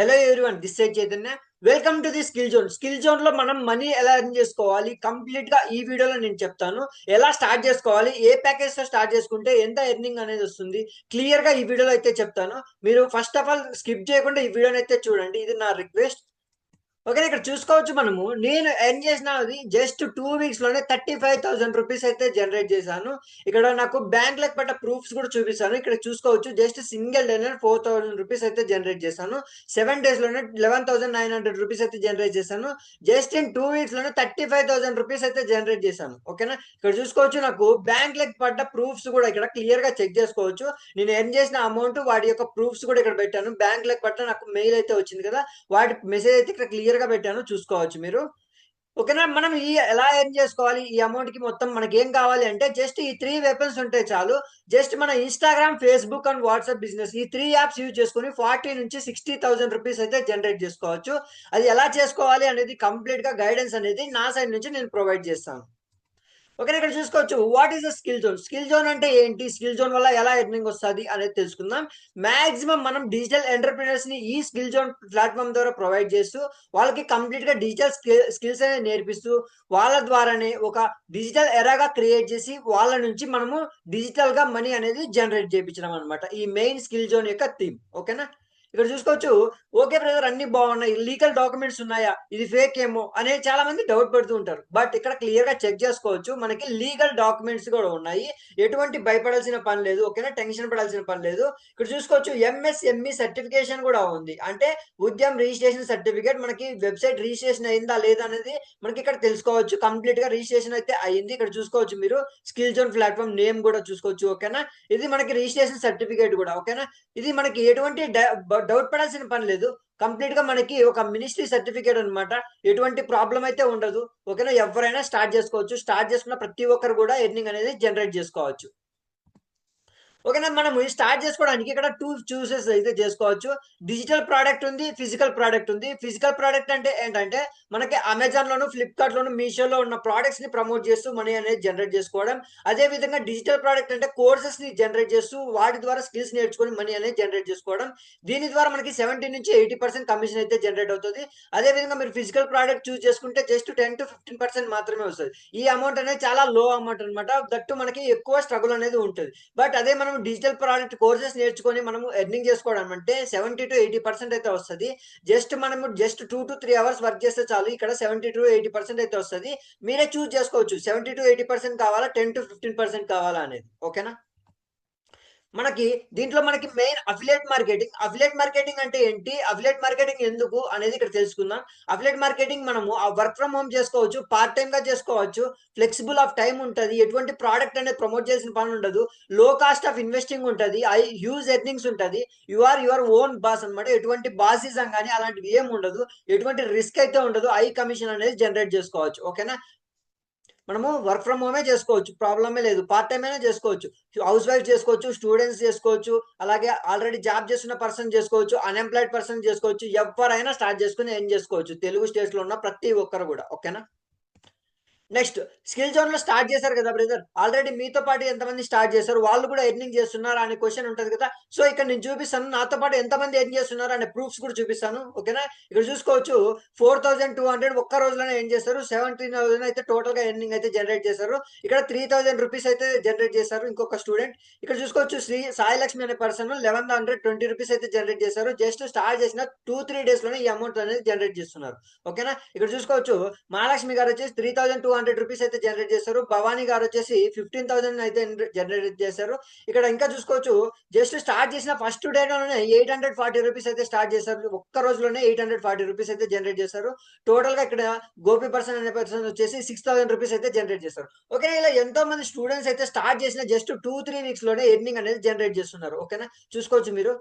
Hello everyone this side Chaitanya welcome to the skill zone skill జోన్లో మనం money ఎలా earn చేసుకోవాలి? కంప్లీట్గా ఈ వీడియోలో నేను చెప్తాను. ఎలా స్టార్ట్ చేసుకోవాలి? ఏ ప్యాకేజ్తో స్టార్ట్ చేసుకుంటే ఎంత ఎర్నింగ్ అనేది వస్తుంది? క్లియర్గా ఈ వీడియోలో అయితే చెప్తాను. మీరు ఫస్ట్ ఆఫ్ ఆల్ స్కిప్ చేయకుండా ఈ వీడియోని అయితే చూడండి. ఇది నా రిక్వెస్ట్ ఓకే ఇక్కడ చూసుకోవచ్చు మనము. నేను ఎర్న్ చేసినది జస్ట్ టూ వీక్స్లోనే థర్టీ ఫైవ్ థౌసండ్ రూపీస్ అయితే జనరేట్ చేశాను. ఇక్కడ నాకు బ్యాంక్ లెక్క పట్ట ప్రూఫ్స్ కూడా చూపిస్తాను. ఇక్కడ చూసుకోవచ్చు just single day four thousand rupees అయితే జనరేట్ చేశాను. సెవెన్ డేస్లోనే eleven thousand nine hundred rupees అయితే జనరేట్ చేశాను. జస్ట్ ఇన్ టూ వీక్స్లోనే థర్టీ ఫైవ్ థౌసండ్ రూపీస్ అయితే జనరేట్ చేశాను. ఓకేనా ఇక్కడ చూసుకోవచ్చు నాకు బ్యాంక్ లెక్క పడ్డ ప్రూఫ్స్ కూడా ఇక్కడ క్లియర్గా చెక్ చేసుకోవచ్చు. నేను ఎర్న్ చేసిన అమౌంట్ వాటి యొక్క ప్రూఫ్స్ కూడా ఇక్కడ పెట్టాను. బ్యాంక్ లెక్క పట్ట నాకు మెయిల్ అయితే వచ్చింది కదా వాటి మెసేజ్ అయితే ఇక్కడ క్లియర్ క్లియర్గా పెట్టాను చూసుకోవచ్చు మీరు. ఓకేనా? మనం ఈ ఎలా ఎర్న్ చేసుకోవాలి? ఈ అమౌంట్కి మొత్తం మనకి ఏం కావాలి అంటే జస్ట్ ఈ త్రీ వెపన్స్ ఉంటే చాలు. జస్ట్ మన Instagram Facebook and WhatsApp business ఈ త్రీ యాప్స్ యూజ్ చేసుకుని ఫార్టీ నుంచి సిక్స్టీ థౌసండ్ రూపీస్ అయితే జనరేట్ చేసుకోవచ్చు. అది ఎలా చేసుకోవాలి అనేది కంప్లీట్గా గైడెన్స్ అనేది నా సైడ్ నుంచి నేను ప్రొవైడ్ చేస్తాను. ఓకే ఇక్కడ చూసుకోవచ్చు. What is the skill zone skill zone అంటే ఏంటి? స్కిల్ జోన్ వల్ల ఎలా ఎర్నింగ్ వస్తుంది అనేది తెలుసుకుందాం. మాక్సిమం మనం డిజిటల్ ఎంటర్ప్రినర్స్ని ఈ స్కిల్ జోన్ ప్లాట్ఫామ్ ద్వారా ప్రొవైడ్ చేస్తూ వాళ్ళకి కంప్లీట్గా డిజిటల్ స్కిల్స్ అనేది నేర్పిస్తూ వాళ్ళ ద్వారానే ఒక డిజిటల్ ఎరాగా క్రియేట్ చేసి వాళ్ళ నుంచి మనము డిజిటల్గా మనీ అనేది జనరేట్ చేయించడం అనమాట ఈ మెయిన్ స్కిల్ జోన్ యొక్క థీమ్ ఓకేనా ఇక్కడ చూసుకోవచ్చు ఓకే బ్రదర్ అన్ని బాగున్నాయి లీగల్ డాక్యుమెంట్స్ ఉన్నాయా ఇది ఫేక్ ఏమో అనే చాలా మంది డౌట్ పెడుతూ ఉంటారు. బట్ ఇక్కడ క్లియర్గా చెక్ చేసుకోవచ్చు మనకి లీగల్ డాక్యుమెంట్స్ కూడా ఉన్నాయి. ఎటువంటి భయపడాల్సిన పని లేదు ఓకేనా? టెన్షన్ పడాల్సిన పని లేదు. ఇక్కడ చూసుకోవచ్చు ఎంఎస్ఎంఈ సర్టిఫికేషన్ కూడా ఉంది. అంటే ఉద్యమ్ రిజిస్ట్రేషన్ సర్టిఫికేట్ మనకి వెబ్సైట్ రిజిస్ట్రేషన్ అయిందా లేదా అనేది మనకి ఇక్కడ తెలుసుకోవచ్చు. కంప్లీట్గా రిజిస్ట్రేషన్ అయితే అయింది. ఇక్కడ చూసుకోవచ్చు మీరు స్కిల్ జోన్ ప్లాట్ఫామ్ నేమ్ కూడా చూసుకోవచ్చు ఓకేనా? ఇది మనకి రిజిస్ట్రేషన్ సర్టిఫికేట్ కూడా ఓకేనా? ఇది మనకి ఎటువంటి డౌట్ పడాల్సిన పని లేదు. కంప్లీట్గా మనకి ఒక మినిస్ట్రీ సర్టిఫికేట్ అనమాట ఎటువంటి ప్రాబ్లం అయితే ఉండదు. ఓకేనా ఎవరైనా స్టార్ట్ చేసుకోవచ్చు. స్టార్ట్ చేసుకున్న ప్రతి ఒక్కరు కూడా ఎర్నింగ్ అనేది జనరేట్ చేసుకోవచ్చు. ఓకేనా మనం స్టార్ట్ చేసుకోవడానికి ఇక్కడ టూ చూసెస్ అయితే చేసుకోవచ్చు. డిజిటల్ ప్రోడక్ట్ ఉంది ఫిజికల్ ప్రోడక్ట్ ఉంది. ఫిజికల్ ప్రోడక్ట్ అంటే ఏంటంటే మనకి అమెజాన్ లోను ఫ్లిప్కార్ట్ లోను మీషోలో ఉన్న ప్రోడక్ట్స్ని ప్రమోట్ చేస్తూ మనీ అనేది జనరేట్ చేసుకోవడం. అదే విధంగా డిజిటల్ ప్రోడక్ట్ అంటే కోర్సెస్ని జనరేట్ చేస్తూ వాటి ద్వారా స్కిల్స్ నేర్చుకొని మనీ అనేది జనరేట్ చేసుకోవడం. దీని ద్వారా మనకి సెవెంటీ నుంచి ఎయిటీ పర్సెంట్ కమిషన్ అయితే జనరేట్ అవుతుంది. అదే విధంగా మీరు ఫిజికల్ ప్రోడక్ట్ చూస్ చేసుకుంటే just ten to fifteen percent మాత్రమే వస్తుంది. ఈ అమౌంట్ అనేది చాలా లో అమౌంట్ అనమాట దట్టు మనకి ఎక్కువ స్ట్రగుల్ అనేది ఉంటుంది. బట్ అదే మనం మనం డిజిటల్ ప్రోడక్ట్ కోర్సెస్ నేర్చుకొని మనం ఎర్నింగ్ చేసుకోవడం అంటే సెవెంటీ టు ఎయిటీ పర్సెంట్ అయితే వస్తుంది. జస్ట్ మనము just two to three hours work చేస్తే చాలు. ఇక్కడ సెవెంటీ టు ఎయిటీ పర్సెంట్ అయితే వస్తుంది. మీరే చూస్ చేసుకోవచ్చు. సెవెంటీ టు ఎయిటీ పర్సెంట్ కావాలా? టెన్ టు ఫిఫ్టీన్ పర్సెంట్ కావాలా అనేది. ఓకేనా మనకి దీంట్లో మనకి main affiliate marketing affiliate marketing అంటే ఏంటి? అఫిలేట్ మార్కెటింగ్ ఎందుకు అనేది ఇక్కడ తెలుసుకుందాం. అఫిలేట్ మార్కెటింగ్ మనము ఆ వర్క్ ఫ్రమ్ హోమ్ చేసుకోవచ్చు పార్ట్ టైం గా చేసుకోవచ్చు ఫ్లెక్సిబుల్ ఆఫ్ టైం ఉంటుంది ఎటువంటి ప్రోడక్ట్ అనేది ప్రమోట్ చేసిన పని ఉండదు లో కాస్ట్ ఆఫ్ ఇన్వెస్టింగ్ ఉంటుంది ఐ హ్యూజ్ ఎర్నింగ్స్ ఉంటుంది you are your own boss అనమాట ఎటువంటి బాసిజం కానీ అలాంటివి ఏం ఉండదు ఎటువంటి రిస్క్ అయితే ఉండదు ఐ కమిషన్ అనేది జనరేట్ చేసుకోవచ్చు ఓకేనా మనము వర్క్ ఫ్రమ్ హోమే చేసుకోవచ్చు. ప్రాబ్లమే లేదు. పార్ట్ టైం అయినా చేసుకోవచ్చు. హౌస్ వైఫ్ చేసుకోవచ్చు స్టూడెంట్స్ చేసుకోవచ్చు అలాగే ఆల్రెడీ జాబ్ చేస్తున్న పర్సన్ చేసుకోవచ్చు అన్ఎంప్లాయిడ్ పర్సన్ చేసుకోవచ్చు ఎవరైనా స్టార్ట్ చేసుకుని ఏం చేసుకోవచ్చు. తెలుగు స్టేట్స్లో ఉన్న ప్రతి ఒక్కరు కూడా. ఓకేనా నెక్స్ట్ స్కిల్ జోన్లో స్టార్ట్ చేశారు కదా బ్రదర్? ఆల్రెడీ మీతో పాటు ఎంతమంది స్టార్ట్ చేశారు వాళ్ళు కూడా ఎర్నింగ్ చేస్తున్నారు అనే క్వశ్చన్ ఉంటుంది కదా? సో ఇక్కడ నేను చూపిస్తాను నాతో పాటు ఎంతమంది ఎర్న్ చేస్తున్నారు అనే ప్రూఫ్స్ కూడా చూపిస్తాను ఓకేనా? ఇక్కడ చూసుకోవచ్చు ఫోర్ థౌసండ్ టూ హండ్రెడ్ ఒక్క రోజులోనే ఎర్న్ చేస్తారు సెవెంటీన్ థౌసండ్ అయితే టోటల్గా ఎర్నింగ్ అయితే జనరేట్ చేశారు ఇక్కడ త్రీ థౌసండ్ రూపీస్ అయితే జనరేట్ చేశారు ఇంకొక స్టూడెంట్. ఇక్కడ చూసుకోవచ్చు శ్రీ సాయి లక్ష్మి అనే person eleven hundred twenty rupees అయితే జనరేట్ చేశారు జస్ట్ స్టార్ట్ చేసిన టూ త్రీ డేస్లోనే ఈ అమౌంట్ అనేది జనరేట్ చేస్తున్నారు ఓకేనా? ఇక్కడ చూసుకోవచ్చు మహాలక్ష్మి గారు వచ్చేసి three thousand two hundred rupees అయితే జనరేట్ చేస్తారు. భవానీ గారు వచ్చేసి ఫిఫ్టీన్ థౌసండ్ అయితే జనరేట్ చేశారు ఇక్కడ ఇంకా చూసుకోవచ్చు జస్ట్ స్టార్ట్ చేసిన ఫస్ట్ డేలోనే ఎయిట్ హండ్రెడ్ ఫార్టీ రూపీస్ అయితే స్టార్ట్ చేశారు. ఒక్క రోజులోనే ఎయిట్ హండ్రెడ్ ఫార్టీ రూపీస్ అయితే జనరేట్ చేశారు టోటల్గా ఇక్కడ గోపి పర్సన్ అనే పర్సన్ వచ్చేసి సిక్స్ థౌసండ్ రూపీస్ అయితే జనరేట్ చేస్తారు. ఓకే ఇలా ఎంతో మంది స్టూడెంట్స్ అయితే స్టార్ట్ చేసిన జస్ట్ టూ త్రీ వీక్స్లోనే ఎర్నింగ్ అనేది జనరేట్ చేస్తున్నారు. ఓకేనా చూసుకోవచ్చు మీరు.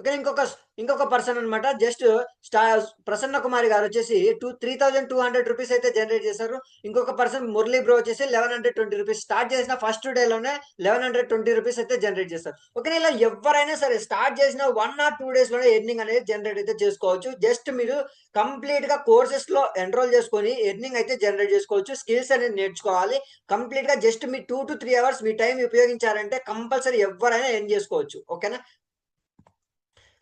ఓకే ఇంకొక ఇంకొక పర్సన్ అనమాట జస్ట్ స్టా ప్రసన్న కుమారి గారు వచ్చేసి two three thousand two hundred rupees అయితే జనరేట్ చేశారు. ఇంకొక పర్సన్ మురళీ బ్రో వచ్చేసి eleven hundred twenty rupees. Start చేసిన ఫస్ట్ డేలోనే లెవెన్ హండ్రెడ్ ట్వంటీ రూపీస్ అయితే జనరేట్ చేస్తారు ఓకే ఇలా ఎవరైనా సరే స్టార్ట్ చేసిన వన్ ఆర్ టూ డేస్లోనే ఎర్నింగ్ అనేది జనరేట్ అయితే చేసుకోవచ్చు. జస్ట్ మీరు కంప్లీట్గా కోర్సెస్లో ఎన్రోల్ చేసుకొని ఎర్నింగ్ అయితే జనరేట్ చేసుకోవచ్చు. స్కిల్స్ అనేది నేర్చుకోవాలి. కంప్లీట్గా జస్ట్ మీ టూ టు త్రీ అవర్స్ మీ టైం ఉపయోగించారంటే కంపల్సరీ ఎవరైనా ఎర్న్ చేసుకోవచ్చు. ఓకేనా?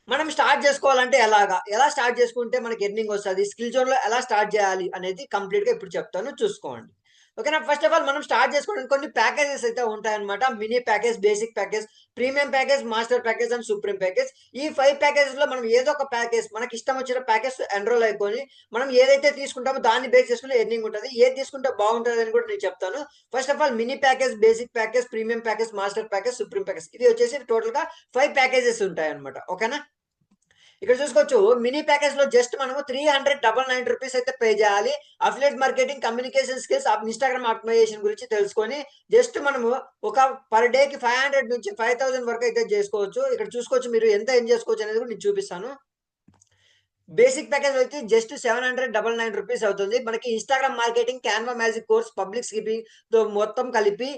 మనం స్టార్ట్ చేసుకోవాలంటే ఎలాగా? ఎలా స్టార్ట్ చేసుకుంటే మనకి ఎర్నింగ్ వస్తుంది స్కిల్ జోన్‌లో ఎలా స్టార్ట్ చేయాలి అనేది కంప్లీట్‌గా ఇప్పుడు చెప్తాను చూసుకోండి. ఓకేనా? ఫస్ట్ ఆఫ్ ఆల్ మనం స్టార్ట్ చేసుకోవడానికి కొన్ని ప్యాకేజెస్ అయితే ఉంటాయన్నమాట. Mini package, basic package, premium package, master package and supreme package. ఈ ఫైవ్ ప్యాకేజెస్‌లో మనం ఏదో ఒక ప్యాకేజ్ మనకి ఇష్టం వచ్చిన ప్యాకేజ్ ఎన్రోల్ అయిపోయి మనం ఏదైతే తీసుకుంటామో దాన్ని బేస్ చేసుకుని ఎర్నింగ్ ఉంటుంది ఏది తీసుకుంటే బాగుంటదని కూడా నేను చెప్తాను. First of all mini package, basic package, premium package, master package, supreme package. ఇది వచ్చేసి టోటల్‌గా ఫైవ్ ప్యాకేజెస్ ఉంటాయి అనమాట ఓకేనా? ఇక్కడ చూసుకోవచ్చు మినీ ప్యాకేజ్లో జస్ట్ మనము three hundred double nine rupees అయితే పే చేయాలి. Affiliate marketing, communication skills, Instagram optimization గురించి తెలుసుకొని జస్ట్ మనము ఒక పర్ డే కి ఫైవ్ హండ్రెడ్ నుంచి 5000 వరకు అయితే చేసుకోవచ్చు. ఇక్కడ చూసుకోవచ్చు మీరు ఎంత ఏం చేసుకోవచ్చు అనేది కూడా నేను చూపిస్తాను. బేసిక్ ప్యాకేజ్ వచ్చి just seven hundred double nine rupees అవుతుంది. మనకి Instagram marketing, Canva magic course, public స్పీకింగ్‌తో మొత్తం కలిపి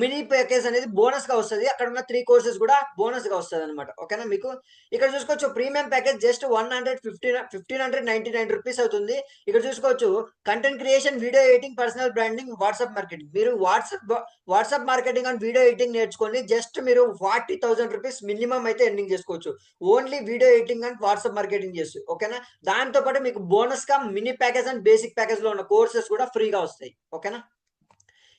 మినీ ప్యాకేజ్ అనేది బోనస్గా వస్తది. అక్కడ ఉన్న త్రీ కోర్సెస్ కూడా బోనస్గా వస్తదన్నమాట. ఓకేనా మీకు? ఇక్కడ చూసుకోవచ్చు ప్రీమియం ప్యాకేజ్ జస్ట్ 115 1599 అవుతుంది. ఇక్కడ చూసుకోవచ్చు content creation, video editing, personal branding, WhatsApp marketing. మీరు WhatsApp WhatsApp marketing and video editing నేర్చుకొని జస్ట్ మీరు ఫార్టీ థౌసండ్ రూపీస్ మినిమమ్ అయితే ఎర్నింగ్ చేసుకోవచ్చు. Only video editing and WhatsApp marketing చేస్తూ. ఓకేనా? దాంతో పాటు మీకు బోనస్గా మినీ ప్యాకేజ్ అండ్ బేసిక్ ప్యాకేజ్లో ఉన్న కోర్సెస్ కూడా ఫ్రీగా వస్తాయి. ఓకేనా?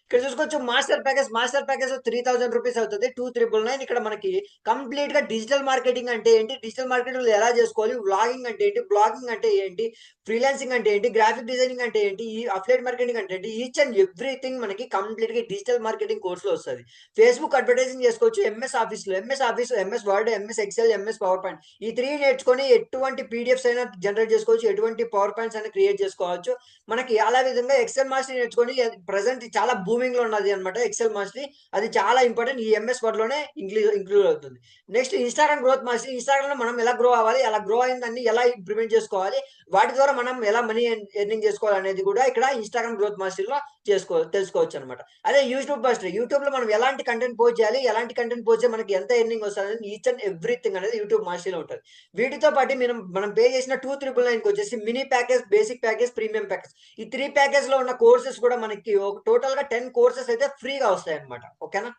ఇక్కడ చూసుకోవచ్చు master package. Master package three thousand rupees అవుతుంది టూ త్రిబుల్ నైన్ ఇక్కడ మనకి కంప్లీట్గా డిజిటల్ మార్కెటింగ్ అంటే ఏంటి? డిజిటల్ మార్కెటింగ్ ఎలా చేసుకోవాలి? వ్లాగింగ్ అంటే ఏంటి? బ్లాగింగ్ అంటే ఏంటి? ఫ్రీలాన్సింగ్ అంటే ఏంటి? గ్రాఫిక్ డిజైనింగ్ అంటే ఏంటి? ఈ అఫ్లైట్ మార్కెటింగ్ అంటే ఏంటి? ఈచ్ అండ్ ఎవ్రీథింగ్ మనకి కంప్లీట్గా డిజిటల్ మార్కెటింగ్ కోర్సులో వస్తది. ఫేస్‌బుక్ అడ్వర్టైజింగ్ చేసుకోవచ్చు ఎంఎస్ ఆఫీస్‌లో. MS Office, MS Word, MS Excel, MS PowerPoint. ఈ త్రీ నేర్చుకొని ఎటువంటి పీడిఎఫ్స్ అయినా జనరేట్ చేసుకోవచ్చు. ఎటువంటి పవర్ పాయింట్స్ అయినా క్రియేట్ చేసుకోవచ్చు. మనకి అలా విధంగా ఎక్సెల్ మాస్టర్ నేర్చుకొని ప్రజెంట్ చాలా బూమింగ్‌లో ఉన్నది అనమాట ఎక్సెల్ మాస్టరీ. అది చాలా ఇంపార్టెంట్. ఈ ఎంఎస్ వర్డ్లోనే ఇంక్లూడ్ అవుతుంది. Next Instagram growth mastery. ఇన్‌స్టాగ్రామ్‌లో మనం ఎలా గ్రో అవ్వాలి? అలా గ్రో అయిన దాన్ని ఎలా ఇంప్లిమెంట్ చేసుకోవాలి? వాటి ద్వారా మనం ఎలా మనీ ఎర్నింగ్ చేసుకోవాలి అనేది కూడా ఇక్కడ ఇన్‌స్టాగ్రామ్ గ్రోత్ మాస్టరీలో చేసుకో తెలుసుకోవచ్చన్నమాట. అదే యూట్యూబ్ మాస్టరీ. యూట్యూబ్‌లో మనం ఎలాంటి కంటెంట్ పోస్ట్ చేయాలి? ఎలాంటి కంటెంట్ పోస్ట్ చేయాలి మనకి ఎంత ఎర్నింగ్ వస్తుంది ఈచ్ అండ్ ఎవ్రీథింగ్ అనేది యూట్యూబ్ మాస్టరీలో ఉంటుంది వీటితో పాటు మనం మనం పే చేసిన 2399కి వచ్చేసి mini package, basic package, premium package. ఈ త్రీ ప్యాకేజ్లో ఉన్న కోర్సెస్ కూడా మనకి టోటల్గా టెన్ 10 కోర్సెస్ అయితే ఫ్రీగా వస్తాయన్నమాట. ఓకేనా?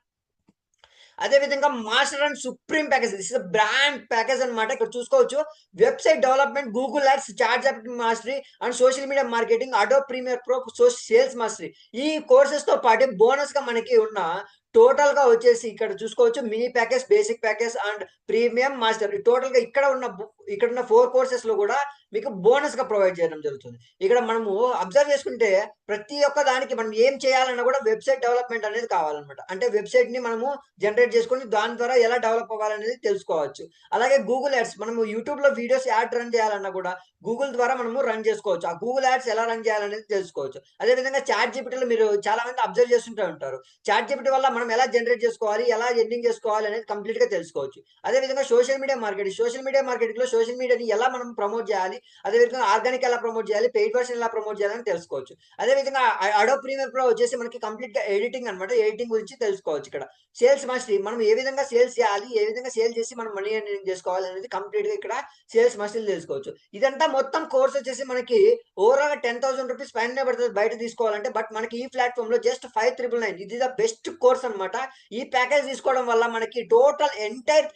అదే విధంగా master and supreme package. This is brand package అన్నమాట. ఇక్కడ చూసుకోవచ్చు website development, Google apps ChatGPT mastery and social media marketing, Adobe Premiere Pro, sales mastery. ఈ కోర్సెస్‌తో పాటు బోనస్‌గా మనకి ఉన్న టోటల్గా వచ్చేసి ఇక్కడ చూసుకోవచ్చు mini package, basic package and premium, master. టోటల్‌గా ఇక్కడ ఉన్న ఇక్కడ ఉన్న ఫోర్ కోర్సెస్లో కూడా మీకు బోనస్గా ప్రొవైడ్ చేయడం జరుగుతుంది. ఇక్కడ మనము అబ్జర్వ్ చేసుకుంటే ప్రతి ఒక్క దానికి మనం ఏం చేయాలన్నా కూడా వెబ్‌సైట్ డెవలప్‌మెంట్ అనేది కావాలన్నమాట. అంటే వెబ్సైట్ని మనము జనరేట్ చేసుకొని దాని ద్వారా ఎలా డెవలప్ అవ్వాలనేది తెలుసుకోవచ్చు. అలాగే గూగుల్ యాడ్స్ మనము యూట్యూబ్‌లో వీడియోస్ యాడ్ రన్ చేయాలన్నా కూడా గూగుల్ ద్వారా మనము రన్ చేసుకోవచ్చు. ఆ గూగుల్ యాడ్స్ ఎలా రన్ చేయాలనేది తెలుసుకోవచ్చు. అదే విధంగా చాట్ జీపీటీలో మీరు చాలా మంది అబ్జర్వ్ చేస్తుంటే ఉంటారు. చాట్ జీపీటీ వల్ల మనం ఎలా జనరేట్ చేసుకోవాలి? ఎలా ఎర్నింగ్ చేసుకోవాలి? అనేది కంప్లీట్గా తెలుసుకోవచ్చు. అదే విధంగా social media market social media మార్కెటింగ్‌లో social మీడియాని ఎలా మనం ప్రమోట్ చేయాలి? అదే విధంగా ఆర్గానిక్ ఎలా ప్రమోట్ చేయాలి? పెయిడ్ వర్షన్ ఎలా ప్రమోట్ చేయాలని తెలుసుకోవచ్చు. అదే విధంగా అడో ప్రీమియర్ ప్రో వచ్చేసి మనకి కంప్లీట్‌గా ఎడిటింగ్ అన్నమాట. ఎడిటింగ్ గురించి తెలుసుకోవచ్చు ఇక్కడ. సేల్స్ మాస్టరీ మనం ఏ విధంగా సేల్స్ చేయాలి? ఏ విధంగా సేల్ చేసి మనం మనీ ఎర్నింగ్ చేసుకోవాలి అనేది కంప్లీట్గా ఇక్కడ సేల్స్ మాస్టరీలో తెలుసుకోవచ్చు. ఇదంతా మొత్తం కోర్స్ వచ్చేసి మనకి ఓవరాల్గా టెన్ థౌసండ్ రూపీస్ పైన పడుతుంది బయట తీసుకోవాలంటే. బట్ మనకి ఈ ప్లాట్ఫామ్లో జస్ట్ 5,999 ఇది ద బెస్ట్ కోర్స్ అనమాట ఈ ప్యాకేజ్ తీసుకోవడం వల్ల మనకి total entire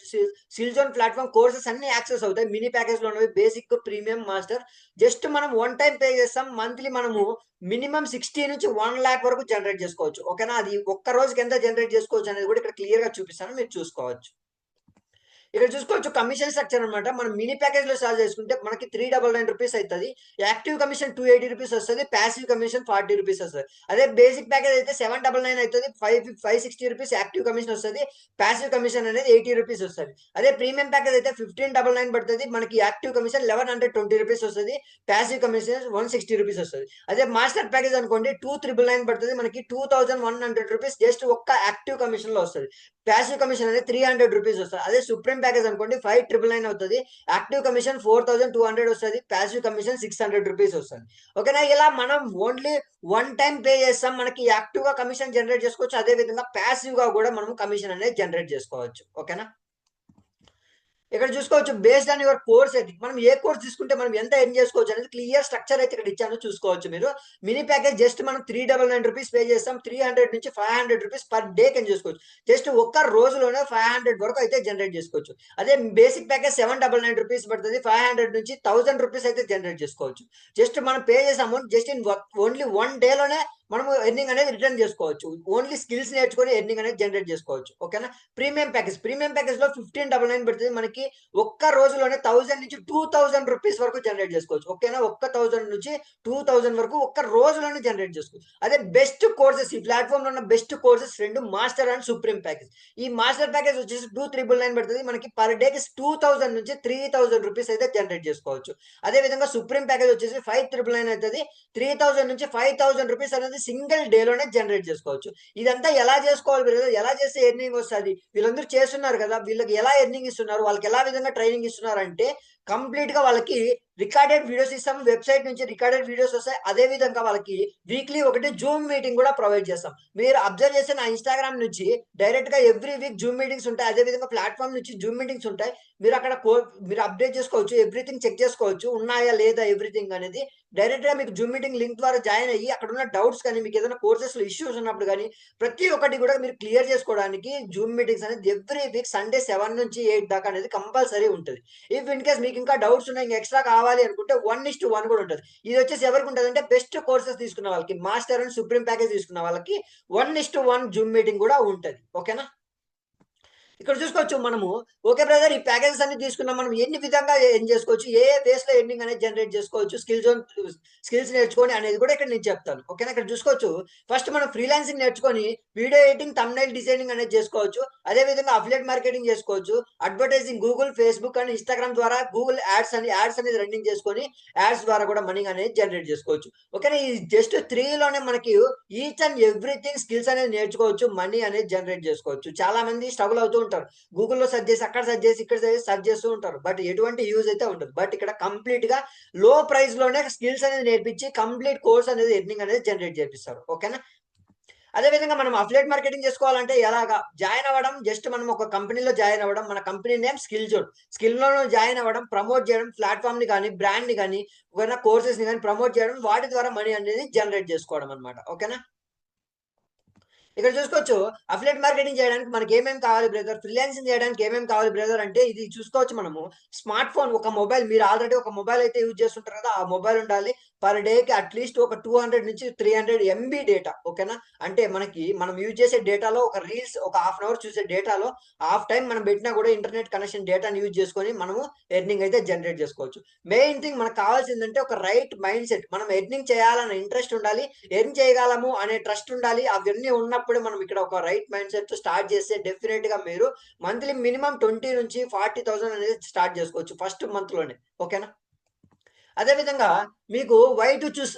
Skill Zone platform courses అన్ని యాక్సెస్ అవుతాయి. మినీ ప్యాకేజ్‌లో ఉన్నవి బేసిక్, ప్రీమియం, మాస్టర్. జస్ట్ మనం వన్ టైం పే చేస్తాం. మంత్లీ మనము మినిమం సిక్స్టీ నుంచి వన్ ల్యాక్ వరకు జనరేట్ చేసుకోవచ్చు. ఓకేనా? అది ఒక్క రోజుకి ఎంత జనరేట్ చేసుకోవచ్చు అనేది కూడా ఇక్కడ క్లియర్‌గా చూపిస్తాను. మీరు చూసుకోవచ్చు. ఇక్కడ చూసుకోవచ్చు కమిషన్ స్ట్రక్చర్ అనమాట మనం మినీ ప్యాకేజ్లో స్టార్ట్ చేసుకుంటే మనకి త్రీ డబల్ నైన్ రూపీస్ అవుతుంది active commission two eighty rupees వస్తుంది ప్యాసివ్ కమిషన్ ఫార్టీ రూపీస్ వస్తుంది. అదే బేసిక్ ప్యాకేజ్ అయితే సెవెన్ డబల్ నైన్ అవుతుంది five five sixty rupees active commission వస్తుంది ప్యాసివ్ కమిషన్ అనేది ఎయిటీ రూపీస్ వస్తుంది. అదే ప్రీమియం ప్యాకేజ్ అయితే ఫిఫ్టీన్ డబల్ నైన్ పడుతుంది మనకి active commission eleven hundred twenty rupees వస్తుంది passive commission one sixty rupees వస్తుంది. అదే మాస్టర్ ప్యాకేజ్ అనుకోండి టూ త్రిబుల్ నైన్ పడుతుంది మనకి two thousand one hundred rupees just ఒక్క యాక్టివ్ కమిషన్లో వస్తుంది. ప్యాసివ్ కమిషన్ అనేది త్రీ హండ్రెడ్ రూపీస్ వస్తుంది. అదే సుప్రీం ప్యాకేజ్ అనుకోండి ఫైవ్ ట్రిపుల్ నైన్ అవుతుంది active commission four thousand two hundred వస్తుంది passive commission six hundred rupees వస్తుంది ఓకేనా? ఇలా మనం ఓన్లీ వన్ టైం పే చేస్తాం. మనకి యాక్టివ్‌గా కమిషన్ జనరేట్ చేసుకోవచ్చు. అదే విధంగా పాసివ్‌గా కూడా మనం కమిషన్ అనేది జనరేట్ చేసుకోవచ్చు. ఓకేనా? ఇక్కడ చూసుకోవచ్చు బేస్డ్ ఆన్ యువర్ కోర్స్ అయితే మనం ఏ కోర్స్ తీసుకుంటే మనం ఎంత ఎర్న్ చేసుకోవచ్చు అనేది క్లియర్ స్ట్రక్చర్ అయితే ఇక్కడ ఇచ్చాను చూసుకోవచ్చు మీరు. మినీ ప్యాకేజ్ జస్ట్ మనం three double nine rupees pay చేస్తాం. త్రీ హండ్రెడ్ నుంచి five hundred rupees per day కింద చేసుకోవచ్చు. జస్ట్ ఒక్క రోజులోనే ఫైవ్ హండ్రెడ్ వరకు అయితే జనరేట్ చేసుకోవచ్చు. అదే basic package seven double nine rupees పడుతుంది. ఫైవ్ హండ్రెడ్ నుంచి థౌసండ్ రూపీస్ అయితే జనరేట్ చేసుకోవచ్చు. జస్ట్ మనం పే చేసే amount just in only one డేలోనే మనము ఎర్నింగ్ అనేది రిటర్న్ చేసుకోవచ్చు. ఓన్లీ స్కిల్స్ నేర్చుకొని ఎర్నింగ్ అనేది జనరేట్ చేసుకోవచ్చు. ఓకేనా ప్రీమియం ప్యాకేజ్ ప్రీమియం ప్యాకేజ్లో ఫిఫ్టీన్ డబల్ నైన్ పెడుతుంది మనకి ఒక్క రోజులోనే థౌసండ్ నుంచి టూ థౌసండ్ రూపీస్ వరకు జనరేట్ చేసుకోవచ్చు. ఓకేనా ఒక్క థౌసండ్ నుంచి టూ థౌసండ్ వరకు ఒక్క రోజులోనే జనరేట్ చేసుకోవచ్చు. అదే బెస్ట్ కోర్సెస్ ఈ ప్లాట్ఫామ్లో ఉన్న బెస్ట్ కోర్సెస్ రెండు మాస్టర్ అండ్ సుప్రీం ప్యాకేజ్ ఈ మాస్టర్ ప్యాకేజ్ వచ్చేసి టూ త్రిబుల్ నైన్ పెడుతుంది మనకి పర్ డేకి టూ థౌసండ్ నుంచి త్రీ థౌసండ్ రూపీస్ అయితే జనరేట్ చేసుకోవచ్చు. అదే విధంగా సుప్రీం ప్యాకేజ్ వచ్చేసి ఫైవ్ త్రిబుల్ నైన్ అవుతుంది త్రీ థౌసండ్ నుంచి ఫైవ్ థౌసండ్ రూపీస్ అనేది సింగిల్ డేలోనే జనరేట్ చేసుకోవచ్చు. ఇదంతా ఎలా చేసుకోవాలి వీళ్ళు ఎలా చేస్తే ఎర్నింగ్ వస్తుంది? వీళ్ళందరూ చేస్తున్నారు కదా వీళ్ళకి ఎలా ఎర్నింగ్ ఇస్తున్నారు? వాళ్ళకి ఎలా విధంగా ట్రైనింగ్ ఇస్తున్నారు అంటే కంప్లీట్గా వాళ్ళకి రికార్డెడ్ వీడియోస్ ఇస్తాం వెబ్సైట్ నుంచి రికార్డెడ్ వీడియోస్ వస్తాయి. అదే విధంగా వాళ్ళకి వీక్లీ ఒకటి జూమ్ మీటింగ్ కూడా ప్రొవైడ్ చేస్తాం. మీరు అబ్జర్వ్ చేసిన నా ఇన్స్టాగ్రామ్ నుంచి డైరెక్ట్గా ఎవ్రీ వీక్ జూమ్ మీటింగ్స్ ఉంటాయి. అదే విధంగా ప్లాట్ఫామ్ నుంచి జూమ్ మీటింగ్స్ ఉంటాయి. మీరు అక్కడ మీరు అప్డేట్ చేసుకోవచ్చు ఎవ్రీథింగ్ చెక్ చేసుకోవచ్చు. ఉన్నాయా లేదా ఎవ్రీథింగ్ అనేది డైరెక్ట్గా మీకు జూమ్ మీటింగ్ లింక్ ద్వారా జాయిన్ అయ్యి అక్కడ ఉన్న డౌట్స్ కానీ మీకు ఏదైనా కోర్సెస్లో ఇష్యూస్ ఉన్నప్పుడు కానీ ప్రతి ఒక్కటి కూడా మీరు క్లియర్ చేసుకోవడానికి జూమ్ మీటింగ్స్ అనేది ఎవ్రీ వీక్ సండే సెవెన్ నుంచి ఎయిట్ దాకా అనేది కంపల్సరీ ఉంటుంది. ఇఫ్ ఇన్ కేస్ మీకు ఇంకా డౌట్స్ ఉన్నాయి ఇంకా ఎక్స్ట్రా కావాలి అనుకుంటే వన్ ఇస్ టు వన్ కూడా ఉంటుంది. ఇది వచ్చేసి ఎవరికి ఉంటుంది అంటే బెస్ట్ కోర్సెస్ తీసుకున్న వాళ్ళకి మాస్టర్ అండ్ సుప్రీం ప్యాకేజ్ తీసుకున్న వాళ్ళకి one is to one Zoom meeting కూడా ఉంటుంది. ఓకేనా ఇక్కడ చూసుకోవచ్చు మనము. ఓకే బ్రదర్ ఈ ప్యాకేజెస్ అన్ని తీసుకున్నాం. మనం ఎన్ని విధంగా ఏం చేసుకోవచ్చు ఏ ఏ బేస్లో ఎండింగ్ అనేది జనరేట్ చేసుకోవచ్చు స్కిల్స్ స్కిల్స్ నేర్చుకొని అనేది కూడా ఇక్కడ నేను చెప్తాను. ఓకేనా ఇక్కడ చూసుకోవచ్చు. ఫస్ట్ మనం ఫ్రీలాన్సింగ్ నేర్చుకొని వీడియో ఎడిటింగ్ తమ్నైల్ డిజైనింగ్ అనేది చేసుకోవచ్చు. అదే విధంగా అఫిలియేట్ మార్కెటింగ్ చేసుకోవచ్చు. Advertising Google Facebook and Instagram ద్వారా గూగుల్ యాడ్స్ అని యాడ్స్ అనేది రన్నింగ్ చేసుకొని యాడ్స్ ద్వారా కూడా మనీ అనేది జనరేట్ చేసుకోవచ్చు. ఓకేనా ఈ జస్ట్ త్రీలోనే మనకి ఈచ్ అండ్ ఎవ్రీథింగ్ స్కిల్స్ అనేది నేర్చుకోవచ్చు మనీ అనేది జనరేట్ చేసుకోవచ్చు. చాలా మంది స్ట్రగుల్ అవుతూ ఉంటారు. గూగుల్లో సెర్చ్ చేసి అక్కడ సెర్చ్ చేసి ఇక్కడ సెర్చ్ చేస్తూ ఉంటారు. బట్ ఎటువంటి యూజ్ అయితే ఉండదు. బట్ ఇక్కడ కంప్లీట్గా లో ప్రైస్లోనే స్కిల్స్ అనేది నేర్పించి కంప్లీట్ కోర్స్ అనేది ఎర్నింగ్ అనేది జనరేట్ చేపిస్తారు. ఓకేనా అదే విధంగా మనం అఫిలేట్ మార్కెటింగ్ చేసుకోవాలంటే ఎలాగా? జాయిన్ అవ్వడం జస్ట్ మనం ఒక కంపెనీలో జాయిన్ అవ్వడం మన కంపెనీ నేమ్ స్కిల్ జోన్ స్కిల్లో జాయిన్ అవ్వడం ప్రమోట్ చేయడం ప్లాట్ఫామ్ని కానీ బ్రాండ్ని కానీ ఏదైనా కోర్సెస్ని కానీ ప్రమోట్ చేయడం వాటి ద్వారా మనీ అనేది జనరేట్ చేసుకోవడం అనమాట ఓకేనా ఇక్కడ చూసుకోవచ్చు అఫిలేట్ మార్కెటింగ్ చేయడానికి మనకి ఏమేమి కావాలి బ్రదర్ ఫ్రీలాన్సింగ్ చేయడానికి ఏమేమి కావాలి బ్రదర్ అంటే ఇది చూసుకోవచ్చు మనము. స్మార్ట్ ఫోన్ ఒక మొబైల్ మీరు ఆల్రెడీ ఒక మొబైల్ అయితే యూజ్ చేస్తుంటారు కదా ఆ మొబైల్ ఉండాలి. పర్ డేకి అట్లీస్ట్ ఒక టూ హండ్రెడ్ నుంచి త్రీ హండ్రెడ్ ఎంబీ డేటా ఓకేనా అంటే మనకి మనం యూజ్ చేసే డేటాలో ఒక రీల్స్ ఒక హాఫ్ అన్ అవర్ చూసే డేటాలో హాఫ్ టైం మనం పెట్టినా కూడా ఇంటర్నెట్ కనెక్షన్ డేటాని యూజ్ చేసుకొని మనము ఎర్నింగ్ అయితే జనరేట్ చేసుకోవచ్చు. మెయిన్ థింగ్ మనకు కావాల్సిందంటే ఒక రైట్ మైండ్ సెట్ మనం ఎర్నింగ్ చేయాలన్న ఇంట్రెస్ట్ ఉండాలి ఎర్న్ చేయగలము అనే ట్రస్ట్ ఉండాలి. అవన్నీ ఉన్నప్పుడే మనం ఇక్కడ ఒక రైట్ మైండ్ సెట్ స్టార్ట్ చేస్తే డెఫినెట్గా మీరు మంత్లీ మినిమం ట్వంటీ నుంచి ఫార్టీ థౌసండ్ అనేది స్టార్ట్ చేసుకోవచ్చు ఫస్ట్ మంత్లోనే ఓకేనా అదే విధంగా మీకు వైట్ చూస్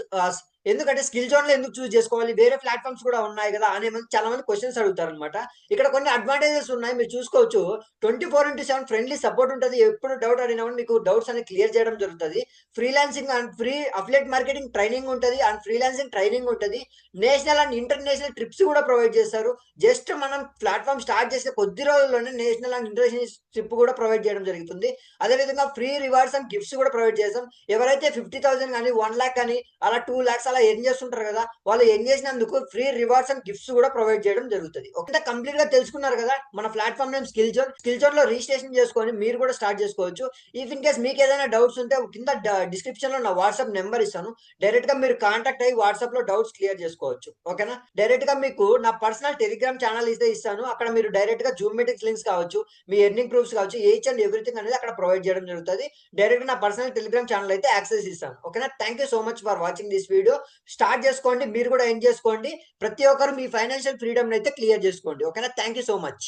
ఎందుకంటే స్కిల్ జోన్లో ఎందుకు చూస్ చేసుకోవాలి? వేరే ప్లాట్ఫామ్స్ కూడా ఉన్నాయి కదా అనే మంది చాలా మంది క్వశ్చన్స్ అడుగుతారు అనమాట ఇక్కడ కొన్ని అడ్వాంటేజెస్ ఉన్నాయి మీరు చూసుకోవచ్చు. Twenty four into seven friendly support ఉంటుంది. ఎప్పుడు డౌట్ అడిగినప్పుడు మీకు డౌట్స్ అనేది క్లియర్ చేయడం జరుగుతుంది. Freelancing and free affiliate marketing training ఉంటుంది అండ్ ఫ్రీలాన్సింగ్ ట్రైనింగ్ ఉంటుంది. నేషనల్ అండ్ ఇంటర్నేషనల్ ట్రిప్స్ కూడా ప్రొవైడ్ చేస్తారు. జస్ట్ మనం ప్లాట్ఫామ్ స్టార్ట్ చేసే కొద్ది రోజుల్లోనే నేషనల్ అండ్ ఇంటర్నేషనల్ ట్రిప్ కూడా ప్రొవైడ్ చేయడం జరుగుతుంది. అదేవిధంగా ఫ్రీ రివార్డ్స్ అండ్ గిఫ్ట్స్ కూడా ప్రొవైడ్ చేస్తాం. ఎవరైతే ఫిఫ్టీ థౌసండ్ కానీ వన్ ల్యాక్ కానీ అలా టూ ల్యాక్స్ అలా ఎర్న్ చేస్తుంటారు కదా వాళ్ళు ఎర్న్ చేసినందుకు ఫ్రీ రివార్డ్స్ అండ్ గిఫ్ట్స్ కూడా ప్రొవైడ్ చేయడం జరుగుతుంది. ఒకటే కంప్లీట్గా తెలుసుకున్నారు కదా మన platform name Skill Zone Skill జోన్లో రిజిస్ట్రేషన్ చేసుకొని మీరు కూడా స్టార్ట్ చేసుకోవచ్చు. ఇఫ్ ఇన్ కేస్ మీకు ఏదైనా డౌట్స్ ఉంటే కింద డిస్క్రిప్షన్లో నా వాట్సాప్ నెంబర్ ఇస్తాను. డైరెక్ట్గా మీరు కాంటాక్ట్ అయ్యి వాట్సాప్లో డౌట్స్ క్లియర్ చేసుకోవచ్చు. ఓకేనా డైరెక్ట్గా మీకు నా పర్సనల్ టెలిగ్రామ్ ఛానల్ ఇస్తే ఇస్తాను. అక్కడ మీరు డైరెక్ట్గా జూమ్ మీటింగ్స్ లింక్స్ కావచ్చు మీ ఎర్నింగ్ ప్రూఫ్స్ కావచ్చు ఈచ్ అండ్ ఎవ్రీథింగ్ అనేది అక్కడ ప్రొవైడ్ చేయడం జరుగుతుంది. డైరెక్ట్ నా పర్సనల్ టెలిగ్రామ్ ఛానల్ అయితే యాక్సెస్ ఇస్తాను. ఓకేనా thank you so much for watching this video start చేసుకోండి మీరు కూడా ఎండ్ చేసుకోండి. ప్రతి ఒక్కరు మీ ఫైనాన్షియల్ ఫ్రీడమ్ అయితే క్లియర్ చేసుకోండి. ఓకేనా? Thank you so much.